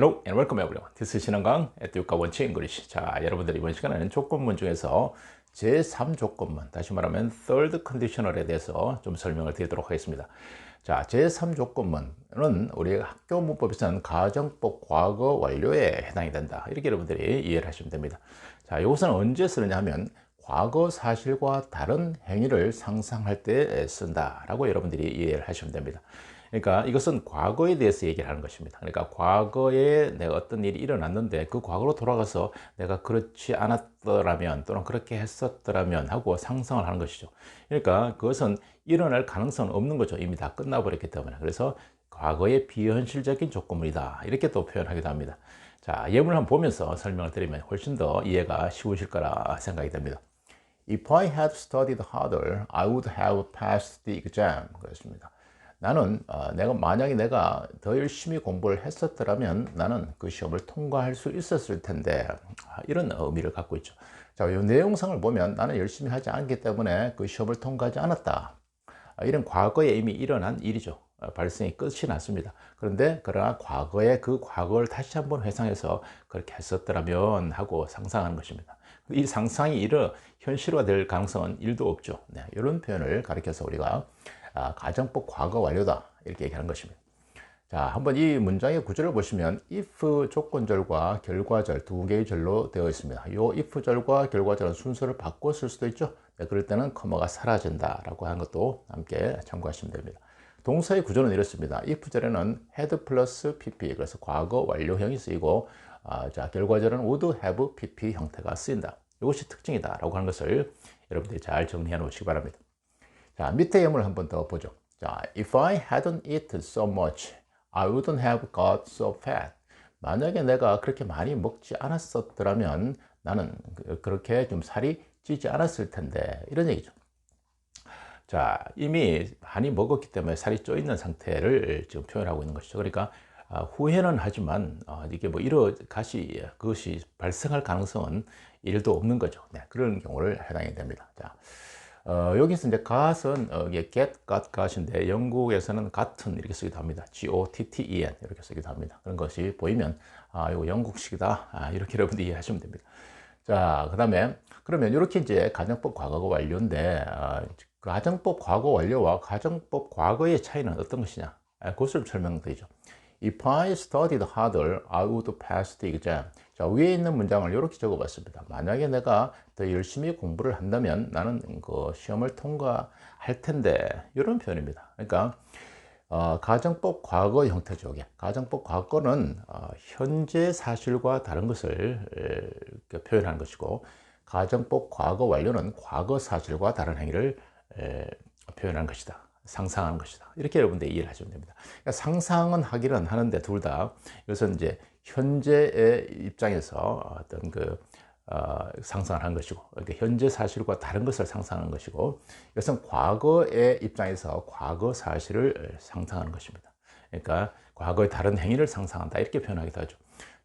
Hello and welcome everyone. This is 신한강 에듀카 원치 잉글리시. 자, 여러분들 이번 시간에는 조건문 중에서 제3 조건문, 다시 말하면 third conditional에 대해서 좀 설명을 드리도록 하겠습니다. 자, 제3 조건문은 우리 학교 문법에서는 가정법 과거 완료에 해당이 된다. 이렇게 여러분들이 이해를 하시면 됩니다. 자, 이것은 언제 쓰느냐 하면 과거 사실과 다른 행위를 상상할 때 쓴다라고 여러분들이 이해를 하시면 됩니다. 그러니까 이것은 과거에 대해서 얘기를 하는 것입니다. 그러니까 과거에 내가 어떤 일이 일어났는데 그 과거로 돌아가서 내가 그렇지 않았더라면 또는 그렇게 했었더라면 하고 상상을 하는 것이죠. 그러니까 그것은 일어날 가능성은 없는 거죠. 이미 다 끝나버렸기 때문에. 그래서 과거의 비현실적인 조건물이다. 이렇게 또 표현하기도 합니다. 자, 예문을 한번 보면서 설명을 드리면 훨씬 더 이해가 쉬우실 거라 생각이 됩니다. If I had studied harder, I would have passed the exam. 그렇습니다. 나는 어, 내가 만약에 내가 더 열심히 공부를 했었더라면 나는 그 시험을 통과할 수 있었을 텐데 아, 이런 의미를 갖고 있죠. 자, 이 내용상을 보면 나는 열심히 하지 않기 때문에 그 시험을 통과하지 않았다. 아, 이런 과거에 이미 일어난 일이죠. 어, 발생이 끝이 났습니다. 그런데 그러나 과거에 그 과거를 다시 한번 회상해서 그렇게 했었더라면 하고 상상하는 것입니다. 이 상상이 이르 현실화 될 가능성은 일도 없죠. 네, 이런 표현을 가리켜서 우리가 아, 가정법 과거 완료다 이렇게 얘기하는 것입니다. 자, 한번 이 문장의 구조를 보시면 if 조건절과 결과절 두 개의 절로 되어 있습니다. 이 if 절과 결과절은 순서를 바꿔 쓸 수도 있죠. 네, 그럴 때는 커머가 사라진다 라고 하는 것도 함께 참고하시면 됩니다. 동사의 구조는 이렇습니다. if 절에는 had 플러스 pp 그래서 과거 완료형이 쓰이고 아, 자, 결과절은 would have pp 형태가 쓰인다. 이것이 특징이다 라고 하는 것을 여러분들이 잘 정리해 놓으시기 바랍니다. 자, 밑에 예문을 한번 더 보죠. 자, if I hadn't eaten so much, I wouldn't have got so fat. 만약에 내가 그렇게 많이 먹지 않았었더라면 나는 그, 그렇게 좀 살이 찌지 않았을 텐데 이런 얘기죠. 자, 이미 많이 먹었기 때문에 살이 쪄 있는 상태를 지금 표현하고 있는 것이죠. 그러니까 아, 후회는 하지만 아, 이게 뭐 이러 가시 그것이 발생할 가능성은 일도 없는 거죠. 네, 그런 경우를 해당이 됩니다. 자, 어, 여기서 이제 gat은 어, 이게 get, got, got인데 영국에서는 같은 이렇게 쓰기도 합니다. G-O-T-T-E-N 이렇게 쓰기도 합니다. 그런 것이 보이면 아, 이거 영국식이다. 아, 이렇게 여러분들이 이해하시면 됩니다. 자, 그 다음에 그러면 이렇게 이제 가정법 과거가 완료인데 아, 가정법 과거 완료와 가정법 과거의 차이는 어떤 것이냐? 아, 그것을 설명드리죠. If I studied harder, I would pass the exam. 자, 위에 있는 문장을 이렇게 적어봤습니다. 만약에 내가 더 열심히 공부를 한다면 나는 그 시험을 통과할 텐데 이런 표현입니다. 그러니까 어, 가정법 과거 형태죠. 가정법 과거는 어, 현재 사실과 다른 것을 에, 표현하는 것이고 가정법 과거 완료는 과거 사실과 다른 행위를 에, 표현하는 것이다. 상상하는 것이다. 이렇게 여러분들 이해를 하시면 됩니다. 그러니까 상상은 하기는 하는데 둘 다 이것은 이제 현재의 입장에서 어떤 그 어, 상상을 한 것이고 그러니까 현재 사실과 다른 것을 상상하는 것이고 이것은 과거의 입장에서 과거 사실을 상상하는 것입니다. 그러니까 과거의 다른 행위를 상상한다 이렇게 표현하기도 하죠.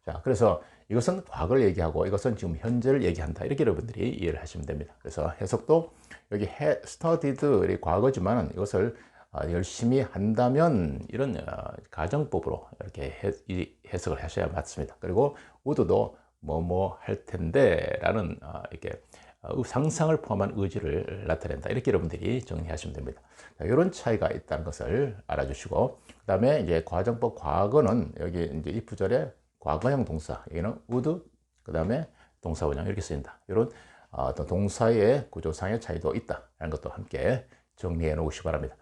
자, 그래서 이것은 과거를 얘기하고 이것은 지금 현재를 얘기한다 이렇게 여러분들이 이해를 하시면 됩니다. 그래서 해석도 여기 해, studied 과거지만 이것을 어, 열심히 한다면 이런 어, 가정법으로 이렇게 해석을 하셔야 맞습니다. 그리고 우드도 뭐뭐 할 텐데 라는 어, 이렇게 상상을 포함한 의지를 나타낸다. 이렇게 여러분들이 정리하시면 됩니다. 자, 이런 차이가 있다는 것을 알아주시고, 그 다음에 이제 과정법 과거는 여기 이제 이 부절에 과거형 동사, 여기는 would, 그 다음에 동사 원형 이렇게 쓰인다. 이런 어떤 동사의 구조상의 차이도 있다라는 것도 함께 정리해 놓으시기 바랍니다.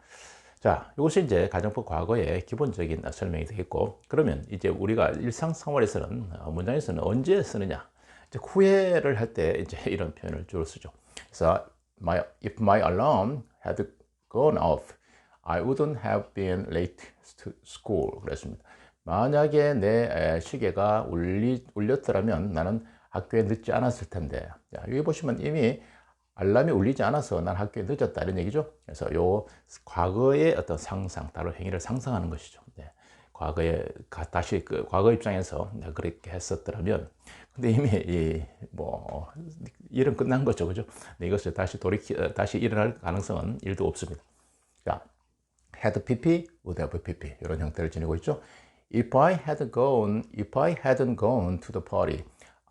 자, 이것이 이제 가정법 과거의 기본적인 설명이 되겠고, 그러면 이제 우리가 일상생활에서는, 어, 문장에서는 언제 쓰느냐? 이제 후회를 할 때 이제 이런 표현을 주로 쓰죠. 그래서, my, if my alarm had gone off, I wouldn't have been late to school. 그랬습니다. 만약에 내 시계가 울리, 울렸더라면 나는 학교에 늦지 않았을 텐데. 자, 여기 보시면 이미 알람이 울리지 않아서 난 학교에 늦었다 이런 얘기죠. 그래서 요 과거의 어떤 상상, 다른 행위를 상상하는 것이죠. 네. 과거에 다시 그 과거 입장에서 내가 그렇게 했었더라면 근데 이미 이 뭐 일은 끝난 거죠, 그죠? 네, 이것을 다시 돌이키 다시 일어날 가능성은 일도 없습니다. 자, had pp, have pp 이런 형태를 지니고 있죠. If I had gone, if I hadn't gone to the party,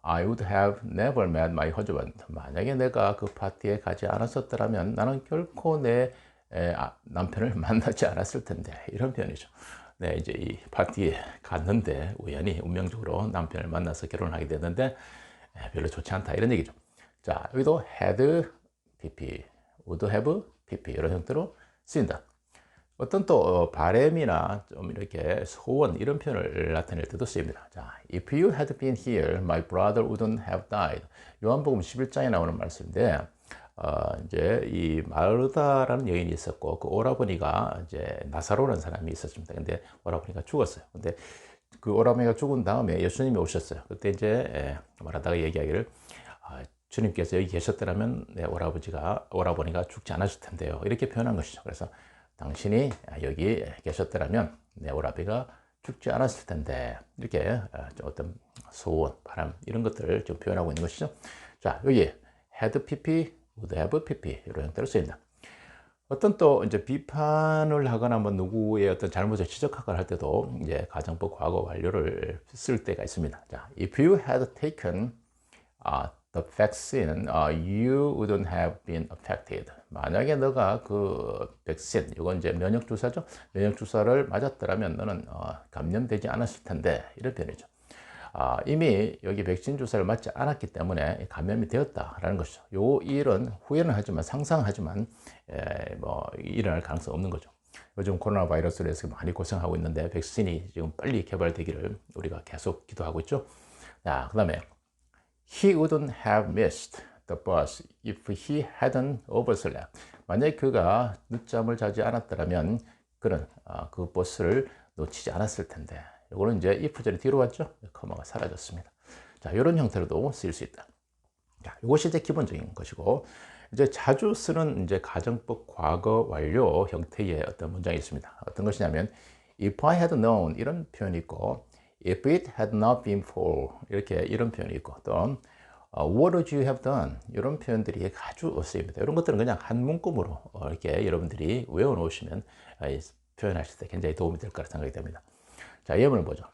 I would have never met my husband. 만약에 내가 그 파티에 가지 않았었더라면 나는 결코 내 에, 아, 남편을 만나지 않았을 텐데 이런 표현이죠. 네, 이제 이 파티에 갔는데 우연히 운명적으로 남편을 만나서 결혼하게 됐는데 에, 별로 좋지 않다 이런 얘기죠. 자, 여기도 had pp, would have pp 이런 형태로 쓰인다. 어떤 또 어, 바램이나 좀 이렇게 소원 이런 표현을 나타낼 때도 쓰입니다. 자, if you had been here, my brother wouldn't have died. 요한복음 11장에 나오는 말씀인데, 어, 이제 이 마르다라는 여인이 있었고 그 오라버니가 이제 나사로라는 사람이 있었습니다. 근데 오라버니가 죽었어요. 근데 그 오라버니가 죽은 다음에 예수님이 오셨어요. 그때 이제 예, 마르다가 얘기하기를 아, 주님께서 여기 계셨더라면 내 오라버지가 오라버니가 죽지 않았을 텐데요. 이렇게 표현한 것이죠. 그래서 당신이 여기 계셨더라면 내 오라비가 죽지 않았을 텐데 이렇게 어떤 소원, 바람 이런 것들을 좀 표현하고 있는 것이죠. 자 여기 had pp, would have pp 이런 형태로 쓰인다. 어떤 또 이제 비판을 하거나 뭐 누구의 어떤 잘못을 지적하거나 할 때도 이제 가정법 과거 완료를 쓸 때가 있습니다. 자, if you had taken uh, the vaccine, uh, you wouldn't have been affected. 만약에 너가 그 백신, 이건 이제 면역 주사죠. 면역 주사를 맞았더라면 너는 어, 감염되지 않았을 텐데 이런 표현이죠. 아, 이미 여기 백신 주사를 맞지 않았기 때문에 감염이 되었다라는 것이죠. 요 일은 후회는 하지만 상상하지만 에, 뭐 일어날 가능성 없는 거죠. 요즘 코로나 바이러스로 해서 많이 고생하고 있는데 백신이 지금 빨리 개발되기를 우리가 계속 기도하고 있죠. 자, 그 다음에 he wouldn't have missed the bus if he hadn't overslept. 만약에 그가 늦잠을 자지 않았더라면 그는 아, 그 버스를 놓치지 않았을 텐데 이거는 이제 if절이 뒤로 왔죠. 커마가 사라졌습니다. 자, 이런 형태로도 쓰일 수 있다. 자, 이것이 이제 기본적인 것이고 이제 자주 쓰는 이제 가정법 과거 완료 형태의 어떤 문장이 있습니다. 어떤 것이냐면 if I had known 이런 표현이 있고 if it had not been for 이렇게 이런 표현이 있고 또 어, what would you have done 이런 표현들이 아주 쓰입니다. 이런 것들은 그냥 한 문구으로 어, 이렇게 여러분들이 외워 놓으시면 어, 표현하실 때 굉장히 도움이 될 거라 생각이 됩니다. 자, 예문을 보죠.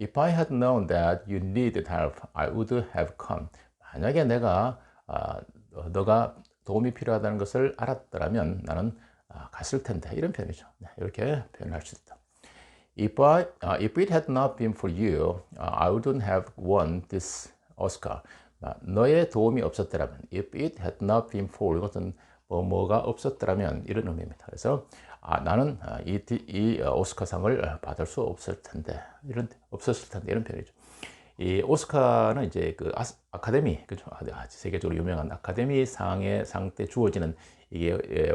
If I had known that you needed help, I would have come. 만약에 내가 어, 너가 도움이 필요하다는 것을 알았더라면 나는 어, 갔을 텐데 이런 표현이죠. 네, 이렇게 표현할 수 있다. If, I, uh, if it had not been for you, uh, I wouldn't have won this Oscar. 너의 도움이 없었더라면, if it had not been for 이것은 뭐 뭐가 없었더라면 이런 의미입니다. 그래서 아, 나는 이, 이 오스카상을 받을 수 없을 텐데 이런 없었을 텐데 이런 표현이죠. 이 오스카는 이제 그 아, 카데미 그죠? 세계적으로 유명한 아카데미 상의 상때 주어지는 이게 예,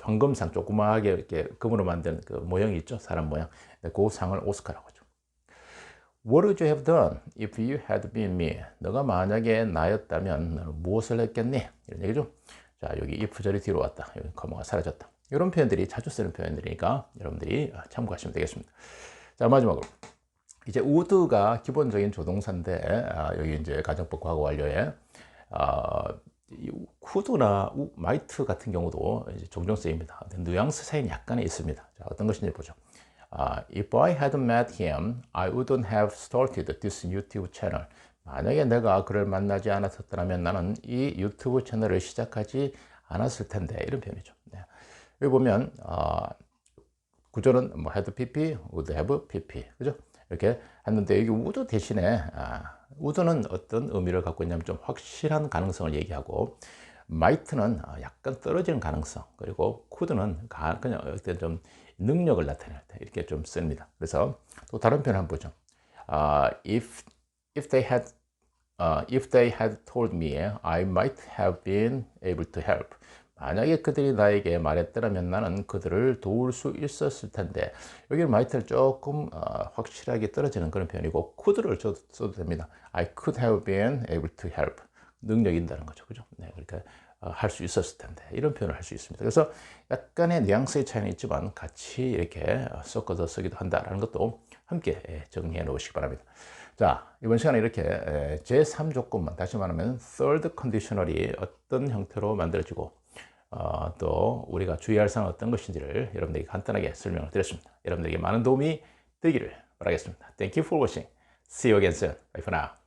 황금상 조그마하게 이렇게 금으로 만든 그 모형이 있죠? 사람 모양. 그 상을 오스카라고 하죠. What would you have done if you had been me? 너가 만약에 나였다면 무엇을 했겠니? 이런 얘기죠. 자 여기 if절이 뒤로 왔다. 여기 커머가 사라졌다. 이런 표현들이 자주 쓰는 표현들이니까 여러분들이 참고하시면 되겠습니다. 자 마지막으로. 이제 would가 기본적인 조동사인데 아, 여기 이제 가정법 과거 완료에 아, could나 might 같은 경우도 종종 쓰입니다. 뉘앙스 차이는 약간의 있습니다. 자, 어떤 것인지 보죠. 아, if I had met him, I wouldn't have started this YouTube channel. 만약에 내가 그를 만나지 않았었다면 나는 이 유튜브 채널을 시작하지 않았을 텐데 이런 표현이죠. 네. 여기 보면 어, 구조는 뭐 had pp, would have pp, 그죠? 이렇게 했는데 여기 would 대신에 아, would는 어떤 의미를 갖고 있냐면 좀 확실한 가능성을 얘기하고 might는 아, 약간 떨어지는 가능성 그리고 could는 그냥 어떤 좀 능력을 나타낼 때 이렇게 좀 씁니다. 그래서 또 다른 표현 한번 보죠. Uh, if if they had uh, if they had told me, I might have been able to help. 만약에 그들이 나에게 말했더라면 나는 그들을 도울 수 있었을 텐데 여기는 might를 조금 어, 확실하게 떨어지는 그런 표현이고 could를 써도 됩니다. I could have been able to help. 능력이 있다는 거죠. 그죠? 네, 그러니까 어, 할수 있었을 텐데 이런 표현을 할 수 있습니다. 그래서 약간의 뉘앙스의 차이는 있지만 같이 이렇게 섞어서 쓰기도 한다라는 것도 함께 예, 정리해 놓으시기 바랍니다. 자, 이번 시간에 이렇게 제3조건만 다시 말하면 third conditional이 어떤 형태로 만들어지고 어, 또 우리가 주의할 사항 어떤 것인지를 여러분들에게 간단하게 설명을 드렸습니다. 여러분들에게 많은 도움이 되기를 바라겠습니다. Thank you for watching. See you again soon. Bye for now.